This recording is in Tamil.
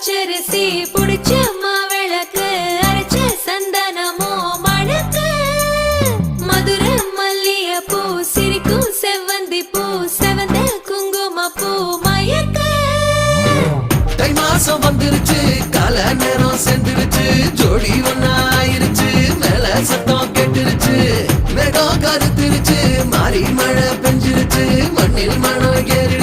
பச்சரிசி புடிச்ச மாவிளக்கு அரைச்ச சந்தனமோ மணக்கு. மதுர மல்லிய பூ சிரிக்கும் செவ்வந்தி பூ செவந்த குங்கும பூ மயக்க. தை மாசம் வந்துருச்சு கால நேரம் சென்றுருச்சு ஜோடி ஒன்னா ஆயிருச்சு மேல சத்தம் கெட்டுருச்சு. மேகம் கருத்துருச்சு மாறி மழை பெஞ்சிருச்சு மண்ணில் மனம் ஏறி